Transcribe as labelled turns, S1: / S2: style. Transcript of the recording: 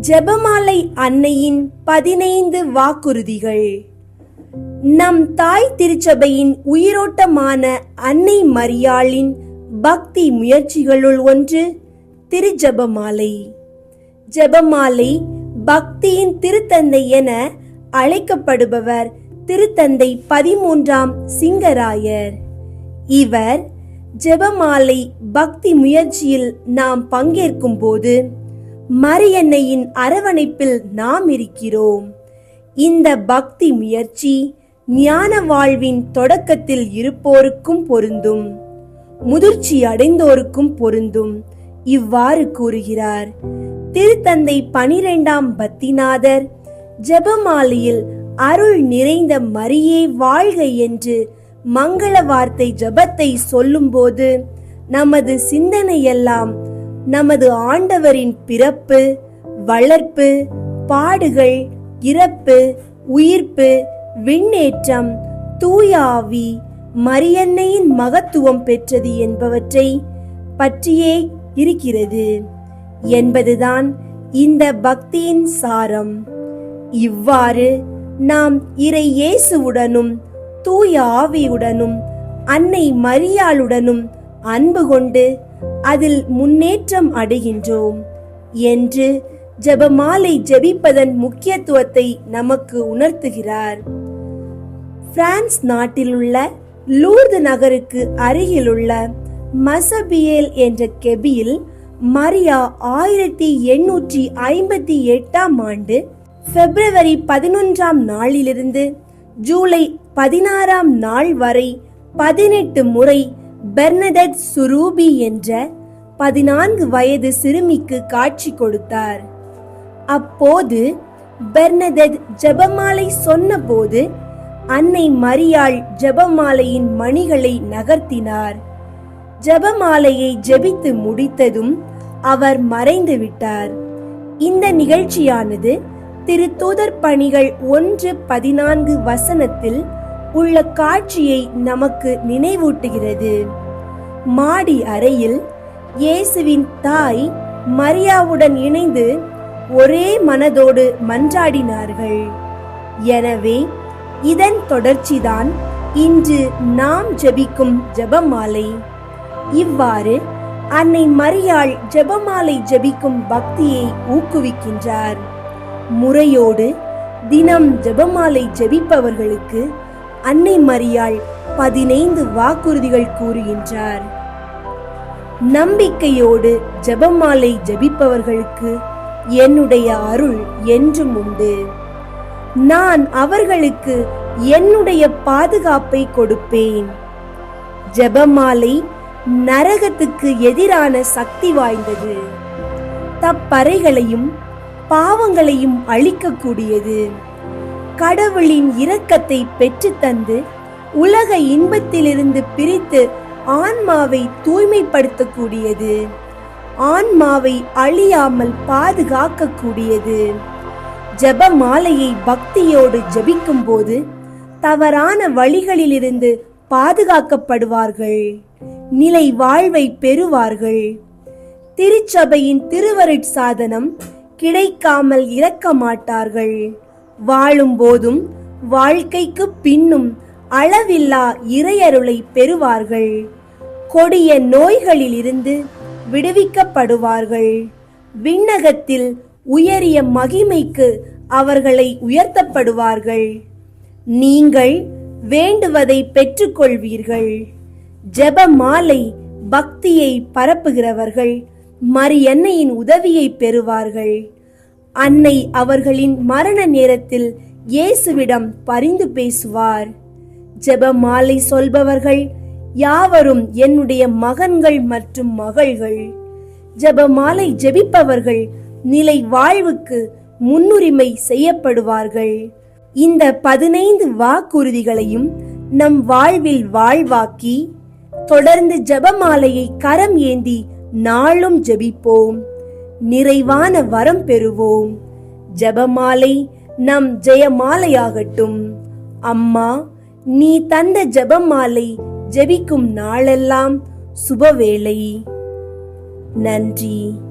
S1: ஜெபமாலை அன்னையின் பதினைந்து வாக்குறுதிகள். நம் தாய் திருச்சபையின் உயிரோட்டமான அன்னை மரியாளின் பக்தி முயற்சிகளுள் ஒன்று திருஜெபமாலை. ஜெபமாலை பக்தியின் திருத்தந்தை என அழைக்கப்படுபவர் திருத்தந்தை பதிமூன்றாம் சிங்கராயர். இவர் ஜெபமாலை பக்தி முயற்சியில் நாம் பங்கேற்கும் போது மரியன்னையின் அரவணைப்பில் நாம் இருக்கிறோம் இந்த பக்தி முயற்சி ஞான வாழ்வின் தொடக்கத்தில் இருப்போருக்கும் பொருந்தும். முதிர்ச்சி அடைந்தோருக்கும் பொருந்தும். இவ்வாறு கூறுகிறார். திருத்தந்தை பனிரெண்டாம் பத்திநாதர் ஜெபமாலையில் அருள் நிறைந்த மரியே வாழ்க என்று மங்கள வார்த்தை ஜெபத்தை சொல்லும்போது நமது சிந்தனையெல்லாம் நமது ஆண்டவரின் பிறப்பு வளர்ப்பு பாடுகள் இறப்பு உயிர்ப்பு விண்ணேற்றம் தூய ஆவி மரியன்னையின் மகத்துவம் பெற்றது என்பவற்றை பற்றியே இருக்கிறது என்பதுதான் இந்த பக்தியின் சாரம். இவ்வாறு நாம் இறை இயேசுவுடனும் தூய ஆவியுடனும் அன்னை மரியாளுடனும் அன்பு கொண்டு அதில் முன்னேற்றம் அடைகின்றோம் என்று ஜெபமாலை ஜெபிப்பதன் முக்கியத்துவத்தை நமக்கு உணர்த்துகிறார். பிரான்ஸ் நாட்டிலுள்ள லூர்து நகருக்கு அருகிலுள்ள மசபியேல் என்ற கெபியில் மரியா ஆயிரத்தி எண்ணூற்றி ஐம்பத்தி எட்டாம் ஆண்டு பிப்ரவரி பதினொன்றாம் நாளிலிருந்து ஜூலை பதினாறாம் நாள் வரை பதினெட்டு முறை பெர்னடெட் சுரூபி என்ற பதினான்கு வயது சிறுமிக்கு காட்சி கொடுத்தார். அப்போது பெர்னதத் ஜெபமாலை சொன்னபோது அன்னை மரியாள் ஜெபமாலையின் மணிகளை நகர்த்தினார். ஜெபமாலையை ஜெபித்து முடித்ததும் அவர் மறைந்து விட்டார். இந்த நிகழ்ச்சியானது திருத்தூதர் பணிகள் ஒன்று பதினான்கு வசனத்தில் உள்ள காட்சியை நமக்கு நினைவூட்டுகிறது. மாடி அறையில் இயேசுவின் தாய் மரியாவுடன் இணைந்து ஒரே மனதோடு மன்றாடினார்கள். எனவே இதன் தொடர்ச்சிதான் இன்று நாம் ஜெபிக்கும் ஜெபமாலை. இவ்வாறு அன்னை மரியாள் ஜெபமாலை ஜெபிக்கும் பக்தியை ஊக்குவிக்கின்றார். முறையோடு தினம் ஜெபமாலை ஜபிப்பவர்களுக்கு அன்னை மரியாள் பதினைந்து வாக்குறுதிகள் கூறுகின்றார். நம்பிக்கையோடு ஜெபமாலை ஜபிப்பவர்களுக்கு என்னுடைய அருள் என்றும் உண்டு. நான் அவர்களுக்கு என்னுடைய பாதுகாப்பை கொடுப்பேன். ஜெபமாலை நரகத்துக்கு எதிரான சக்தி வாய்ந்தது. தப்பறைகளையும் பாவங்களையும் அழிக்கக்கூடியது. கடவுளின் இரக்கத்தை பெற்றுத்தந்து உலக இன்பத்திலிருந்து பிரித்து ஆன்மாவை தூய்மைப்படுத்தக்கூடியது. ஆன்மாவை அழியாமல் பாதுகாக்கக்கூடியது. ஜெபமாலையை பக்தியோடு ஜபிக்கும் போது தவறான வழிகளிலிருந்து பாதுகாக்கப்படுவார்கள். நிலை வாழ்வை பெறுவார்கள். திருச்சபையின் திருவருட் சாதனம் கிடைக்காமல் இறக்க மாட்டார்கள் வாழும் போதும் வாழ்க்கைக்கு பின்னும் அளவில்லா இறையருளை பெறுவார்கள். கொடிய நோய்களிலிருந்து விடுவிக்கப்படுவார்கள். விண்ணகத்தில் உயரிய மகிமைக்கு அவர்களை உயர்த்தப்படுவார்கள். நீங்கள் வேண்டுவதை பெற்றுக்கொள்வீர்கள். ஜெப மாலை பக்தியை பரப்புகிறவர்கள் மரியன்னையின் உதவியை பெறுவார்கள். அன்னை அவர்களின் மரண நேரத்தில் இயேசுவிடம் பரிந்து பேசுவார். ஜெப மாலை சொல்பவர்கள் யாவரும் என்னுடைய மகன்கள் மற்றும் மகள்கள். ஜெபமாலை ஜெபிப்பவர்கள் நிலை வாழ்வுக்கு முன்னுரிமை செய்யப்படுவார்கள். இந்த பதினைந்து வாக்குறுதிகளையும் நம் வாழ்வில் வாழ்வாக்கி தொடர்ந்து ஜெபமாலையை கரம் ஏந்தி நாளும் ஜெபிப்போம். நிறைவான வரம் பெறுவோம். ஜெபமாலை நம் ஜெயமாலையாகட்டும். அம்மா நீ தந்த ஜெபமாலை ஜெபிக்கும் நாளெல்லாம் சுபவேளை. நன்றி.